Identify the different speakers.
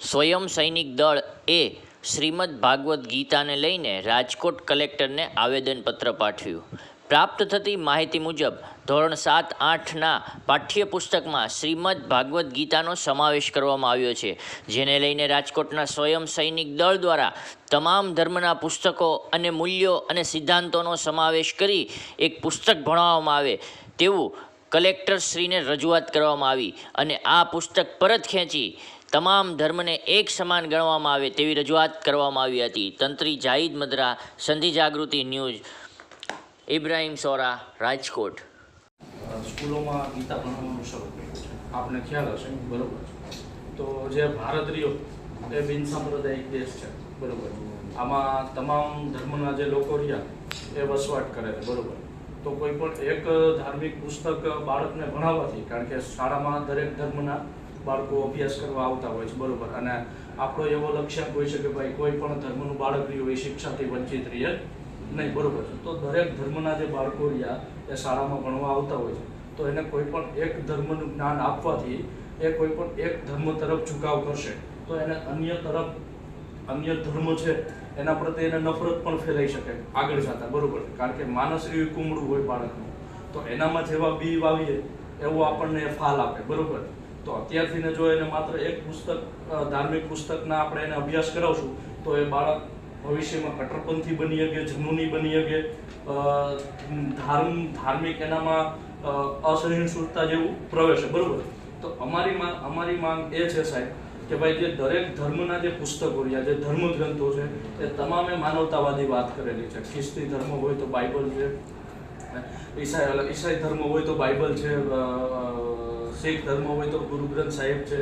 Speaker 1: સ્વયં સૈનિક દળ એ શ્રીમદ ભાગવદ્ ગીતાને લઈને રાજકોટ કલેક્ટરને આવેદનપત્ર પાઠવ્યું. પ્રાપ્ત થતી માહિતી મુજબ, ધોરણ સાત આઠના પાઠ્યપુસ્તકમાં શ્રીમદ ભાગવદ્ ગીતાનો સમાવેશ કરવામાં આવ્યો છે, જેને લઈને રાજકોટના સ્વયં સૈનિક દળ દ્વારા તમામ ધર્મના પુસ્તકો અને મૂલ્યો અને સિદ્ધાંતોનો સમાવેશ કરી એક પુસ્તક ભણાવવામાં આવે તેવું કલેક્ટરશ્રીને રજૂઆત કરવામાં આવી અને આ પુસ્તક પરત ખેંચી તમામ ધર્મને એક સમાન ગણવામાં આવે તેવી રજૂઆત કરવામાં આવી હતી. તંત્રી જાહિદ મદરા, સંધિ જાગૃતિ ન્યૂઝ, ઇબ્રાહિમ સોરા, રાજકોટ.
Speaker 2: સ્કૂલોમાં ગીતા ભણવાનું શરૂ આપને ખ્યાલ હશે? બરોબર તો જે ભારત રહ્યો, એ બિન સાંપ્રદાયિક દેશ છે. બરોબર. આમાં તમામ ધર્મના જે લોકો રહ્યા, એ વસવાટ કરે છે. બરોબર. તો કોઈ પણ એક ધાર્મિક પુસ્તક બાળકને ભણાવવાથી, કારણ કે શાળામાં દરેક ધર્મના બાળકો અભ્યાસ કરવા આવતા હોય છે, બરોબર. અને આપણો એવો લક્ષ્યાંક હોય છે કે ભાઈ કોઈ પણ ધર્મનું બાળક રહ્યું એ શિક્ષાથી વંચિત રહીએ નહીં, બરોબર તો દરેક ધર્મના જે બાળકો રહ્યા, એ શાળામાં ભણવા આવતા હોય છે. તો એને કોઈ પણ એક ધર્મનું જ્ઞાન આપવાથી એ કોઈ પણ એક ધર્મ તરફ ઝુકાવ કરશે. તો એને અન્ય તરફ, અન્ય ધર્મ છે, એના પ્રત્યે એને નફરત પણ ફેલાઈ શકે આગળ જતા, બરોબર કારણ કે માનસ એવી કુમળું હોય બાળકનું. તો એનામાં જેવા બી વાવીએ એવો આપણને ફાલ આપે, બરોબર તો અત્યારથી જો એને માત્ર એક પુસ્તક ધાર્મિક પુસ્તકના આપણે એને અભ્યાસ કરાવશું, તો એ બાળક ભવિષ્યમાં કટ્ટરપંથી બની શકે, જનૂની બની શકે ધાર્મ, ધાર્મિક એનામાં અસહિષ્ણુતા જેવું પ્રવેશે, બરાબર? તો અમારી માંગ અમારી માંગ એ છે સાહેબ કે ભાઈ જે દરેક ધર્મના જે પુસ્તકો રહ્યા જે ધર્મ ગ્રંથો છે, એ તમામે માનવતાવાદી વાત કરેલી છે. ખ્રિસ્તી ધર્મ હોય તો બાઇબલ છે ઈસાઈ ઈસાઈ ધર્મ હોય તો બાઇબલ છે શીખ ધર્મ હોય તો ગુરુ ગ્રંથ સાહેબ છે